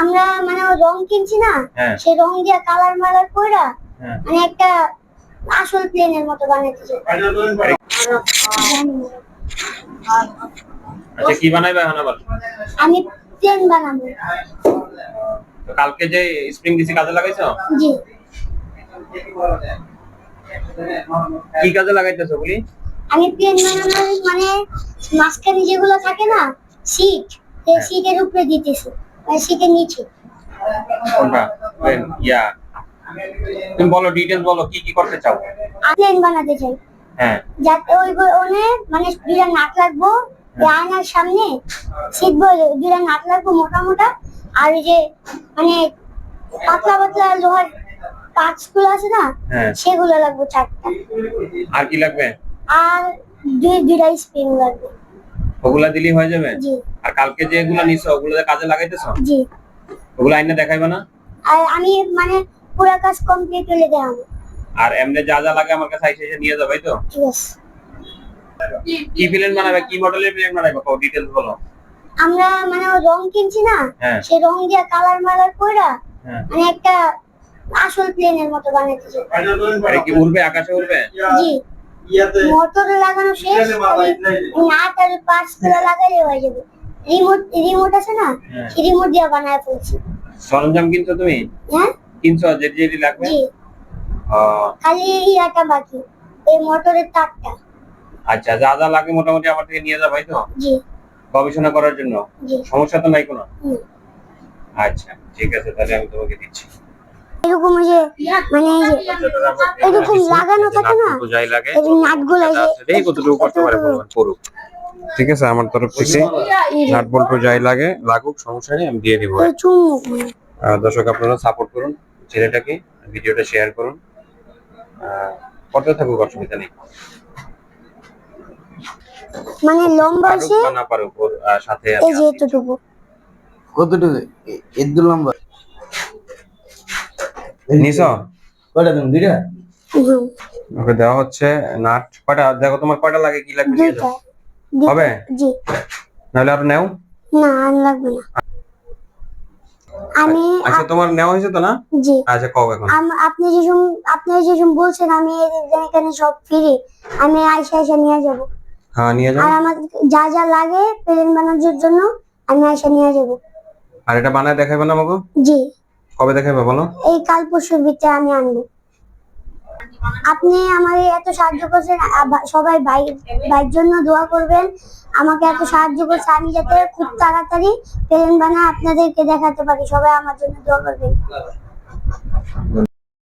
আমরা মানে রং কিনছি না হ্যাঁ। সেই রং দিয়ে কালার মালার কইরা হ্যাঁ। মানে একটা আসল প্লেনের মতো বানাইতে চাই। জানি না। আচ্ছা কি বানাইবে এখন আবার? আমি প্লেন বানাবো। তো কালকে যে স্প্রিং দিছি কাজে লাগাইছো? জি। কি কাজে লাগাইতেছো বলি? আমি প্লেন বানানোর মানে মাঝখানে যেগুলো থাকে না সিট সেই সিটের উপরে দিতেছি। সিটের নিচে। কোনটা? When? ইয়া তুমি বলো ডিটেলস বলো কি কি করতে চাও? প্লেন বানাতে চাই। হ্যাঁ। যাতে ওই ওনে মানে দুইটা নাট লাগবো আয়নার সামনে সিট বলে দুইটা নাট লাগবো মোটা মোটা আর ওই যে মানে পাতলা পাতলা লোহার পার্টসগুলো আছে না হ্যাঁ। সেগুলো লাগবে চারটা। আর কি লাগবে? আর দুই দুইটা স্প্রিং লাগবে। ওগুলা দিলেই হয়ে যাবে? আর কালকে যে এগুলা নিছো ওগুলো কাজে লাগাইতেছো? জি। ওগুলো আইনে দেখাইবে না? আর আমি মানে পুরো কাজ কমপ্লিট হলে দেখাবো আর এমনি যা যা লাগে আমার কাছে আইসে এসে নিয়ে যাবে তো? কি প্লেন বানাবে কি মডেলের প্লেন বানাবে কও ডিটেলস বলো। আমরা মানে ওই রং কিনছি না হ্যাঁ। সেই রং দিয়ে কালার মালার কইরা হ্যাঁ। মানে একটা আসল প্লেনের মতো বানাইতে চাই আরে কি উড়বে আকাশে উড়বে? জি। মোটর লাগানো শেষ খালি নাট আর পার্টসগুলো লাগালে হয়ে যাবে। রিমোট রিমোট আছে না? হ্যাঁ। সেই রিমোট দিয়ে বানায় ফেলছি। সরঞ্জাম কিনছো তুমি? হ্যাঁ? কিনছো? যে যেটি লাগবে? খালি ইয়াটা বাকি এই মোটরের তারটা। আচ্ছা যা যা লাগে মোটামুটি আমার থেকে নিয়ে যাবে তো? জি। গবেষণা করার জন্য? সমস্যা তো নাই কোনো? আচ্ছা ঠিক আছে তাহলে আমি তোমাকে দিচ্ছি। এরকম ওই যে মানে এই যে এরকম লাগানো থাকে না? এই নাটগুলো এই এই কতটুকু করতে পারে করুক। ঠিক আছে আমার তরফ থেকে নাট বল্টু যাই লাগে লাগুক সমস্যা নেই আমি দিয়ে দিব দর্শক আপনারা সাপোর্ট করুন ছেলেটাকে ভিডিওটা শেয়ার করুন। আহ, করতে থাকুক অসুবিধা নেই। মানে লম্বা আছে না পারুক ওর সাথে এই যে এতটুকু। কতটুকু? এ- এর দু নম্বর নিছো? কয়টা তুমি? দুইটা? ওকে দেওয়া হচ্ছে নাট। কয়টা? দেখো তোমার কয়টা লাগে কি লাগবে। হবে? জি। নাহলে আরও নেও? না আর লাগবে না। আমি আচ্ছা তোমার নেওয়া হয়েছে তো না? জি। আচ্ছা কও এখন। আম- আপনি যেসব আপনি যেসব বলছেন আমি এখানে সব ফ্রি আমি আইসা আইসা নিয়ে যাব। হ্যাঁ নিয়ে যাও। আর আমার যা যা লাগে প্লেন বানানোর জন্য আমি আইসা নিয়ে যাব। আর এটা বানায় দেখাবে না আমাকে? জি। কবে দেখাবে বলো? এই কাল পরশুর ভিতরে আমি আনব। আপনি আমাকে এত সাহায্য করছেন সবাই ভাই ভাইয়ের জন্য দোয়া করবেন। আমাকে এত সাহায্য করছে আমি যাতে খুব তাড়াতাড়ি প্লেন বানা আপনাদেরকে দেখাতে পারি। সবাই আমার জন্য দোয়া করবেন।